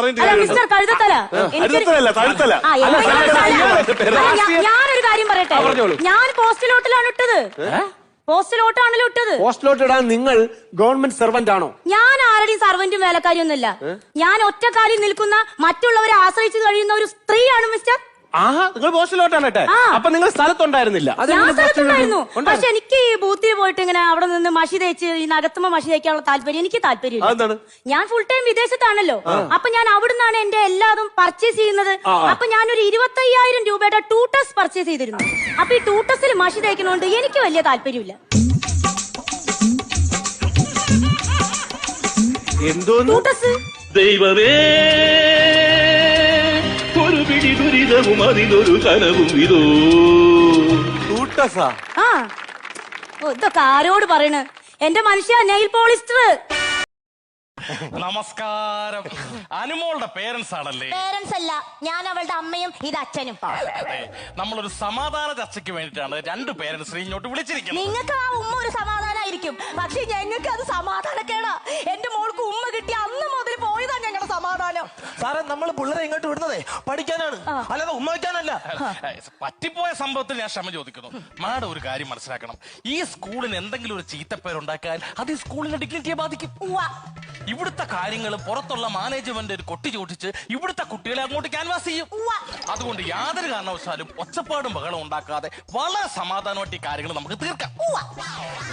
പറഞ്ഞിട്ട് അല്ല മിസ്റ്റർ കഴുതത്തല. കഴുതത്തലല്ല, താഴ്ത്തല. അല്ല, തല. അല്ല, ഞാ- ഞാനൊരു കാര്യം പറയട്ടെ? പറഞ്ഞോളൂ. ഞാൻ പോസ്റ്റലോട്ടിലാണ് ഇട്ടത്. പോസ്റ്റലോട്ടാണല്ലോ ഇട്ടത്. പോസ്റ്റിലോട്ട് ഇടാൻ നിങ്ങൾ ഗവൺമെന്റ് സെർവന്റ് ആണോ? ഞാൻ ആരുടെയും സർവന്റും വേലക്കാരിയൊന്നുമല്ല. ഞാൻ ഒറ്റക്കാലിൽ നിൽക്കുന്ന മറ്റുള്ളവരെ ആശ്രയിച്ച് കഴിയുന്ന ഒരു സ്ത്രീയാണ് മിസ്റ്റർ. ആഹാ നിങ്ങൾ പോസ്റ്റിലോട്ടാണ് ഇട്ടെ. ആ. അപ്പൊ നിങ്ങൾ സ്ഥലത്തുണ്ടായിരുന്നില്ല. ഞാൻ സ്ഥലത്തുണ്ടായിരുന്നു. പക്ഷെ എനിക്ക് ഈ ബൂത്തിൽ പോയിട്ട് ഇങ്ങനെ അവിടെ നിന്ന് മഷി തേച്ച് ഈ നഗത്തുമ്പോ മഷി തേക്കാനുള്ള താല്പര്യം എനിക്ക് താല്പര്യം? ഞാൻ ഫുൾ ടൈം വിദേശത്താണല്ലോ. അപ്പൊ ഞാൻ അവിടുന്നാണ് എന്റെ എല്ലാതും പർച്ചേസ് ചെയ്യുന്നത്. അപ്പൊ ഞാൻ ഒരു ഇരുപത്തയ്യായിരം രൂപയുടെ ടൂട്ടസ് പർച്ചേസ് ചെയ്തിരുന്നു. അപ്പൊ ഈ ടൂട്ടസിൽ മഷി തേക്കുന്നോണ്ട് എനിക്ക് വലിയ താല്പര്യമില്ല. എന്തോ ടൂട്ടസ് ദൈവമേ ഒരു പിടി ദുരിതവും അതിനൊരു കനവും ഇതോ. ടൂട്ടസാ ആ. ഇതൊക്കെ ആരോട് പറയണ്? എന്റെ മനുഷ്യ നെയിൽ പോളിസ്റ്റർ നമസ്കാരം. അനുമോളുടെ പേരൻസ് ആണല്ലേ? പേരൻസ് അല്ല ഞാൻ അവളുടെ അമ്മയും ഇത് അച്ഛനും. നമ്മളൊരു സമാധാന ചർച്ചയ്ക്ക് വേണ്ടിട്ടാണ് രണ്ട് പേരൻസിനെ ഇങ്ങോട്ട് വിളിച്ചിരിക്കുന്നത്. നിങ്ങൾക്ക് ആ ഉമ്മ ഒരു സമാധാനമായിരിക്കും പക്ഷെ ഞങ്ങൾക്ക് അത് സമാധാനക്കേടാ. എന്റെ മോൾക്ക് സാറേ നമ്മൾ പിള്ളേരെ ഇങ്ങോട്ട് വിടുന്നതേ പഠിക്കാനാണ്. അല്ലാതെ ഉമ്മ വയ്ക്കാനല്ല. പറ്റിപ്പോയ സംഭവത്തിൽ ഞാൻ ക്ഷമ ചോദിക്കുന്നു. മാഡം ഒരു കാര്യം മനസ്സിലാക്കണം. ഈ സ്കൂളിന് എന്തെങ്കിലും ഒരു ചീത്തപ്പേരുണ്ടാക്കാൻ അത് ഈ സ്കൂളിന്റെ ഡിഗ്നിറ്റിയെ ബാധിക്കും. ഇവിടുത്തെ കാര്യങ്ങൾ പുറത്തുള്ള മാനേജ്മെന്റ് ഒരു കൊട്ടി ചോദിച്ച് ഇവിടുത്തെ കുട്ടികളെ അങ്ങോട്ട് ക്യാൻവാസ് ചെയ്യും. അതുകൊണ്ട് യാതൊരു കാരണവശാലും ഒച്ചപ്പാടും ബഹളം ഉണ്ടാക്കാതെ വളരെ സമാധാനമായിട്ട് ഈ കാര്യങ്ങൾ നമുക്ക് തീർക്കാം.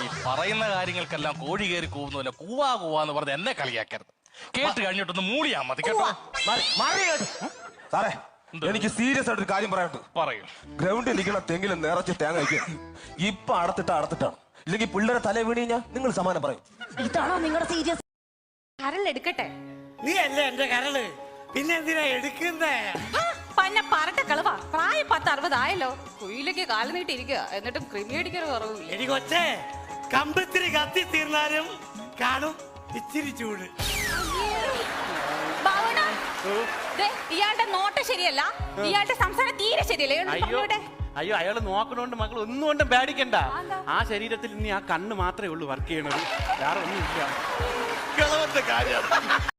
ഈ പറയുന്ന കാര്യങ്ങൾക്കെല്ലാം കോഴി കയറി കൂവുന്നില്ല കൂവാ കൂവാ എന്ന് പറഞ്ഞ് എന്നെ കളിയാക്കരുത്. കേട്ട് കഴിഞ്ഞിട്ടൊന്ന് മൂളിയാ മതി കേട്ടോ. സാറേ എനിക്ക് സീരിയസ് ആയിട്ട് ഒരു കാര്യം പറയാനുണ്ട്. പറയൂ. ഗ്രൗണ്ടിൽ നിൽക്കുന്ന തെങ്ങിൽ നിറച്ച് തേങ്ങ വയ്ക്കുക ഇപ്പൊ അടത്തിട്ട് അടത്തിട്ടാണ്. ഇല്ലെങ്കിൽ പിള്ളേരെ തല വീണ് കഴിഞ്ഞാൽ നിങ്ങൾ സമാനം പറയും. ഇതാണോ നിങ്ങളുടെ സീരിയസ് കരളെടുക്കട്ടെ നീ അല്ലേ എന്റെ കരൾ? പിന്നെ എന്തിനാ എടുക്കുന്നേ? പന്ന പറട്ട കളവാ. പ്രായം പത്ത് അറുപതായല്ലോ കുയിലേക്ക് കാൽ നീട്ടിരിക്കുക എന്നിട്ടും ക്രിമിയടിക്കൊരു കുറവില്ല എടി കൊച്ചേ കമ്പത്തിരി കത്തി തീർന്നാലും കാണും ഇച്ചിരി ചൂട്. ഭാവന, ദേ, ഇയാളുടെ നോട്ടം ശരിയല്ല. ഇയാളുടെ സംസാരം തീരെ ശരിയല്ല. ഇയാളൊന്ന് അയ്യോ പറഞ്ഞോട്ടെ. അയ്യോ അയാൾ നോക്കണോണ്ട് മക്കൾ ഒന്നും കൊണ്ടും പേടിക്കണ്ട. അതെന്താ? ആ ശരീരത്തിൽ ഇനി ആ കണ്ണ് മാത്രമേ ഉള്ളൂ വർക്ക് ചെയ്യണത്. വേറെ ഒന്നുമില്ല. കിളവന്റെ കാര്യമാണ്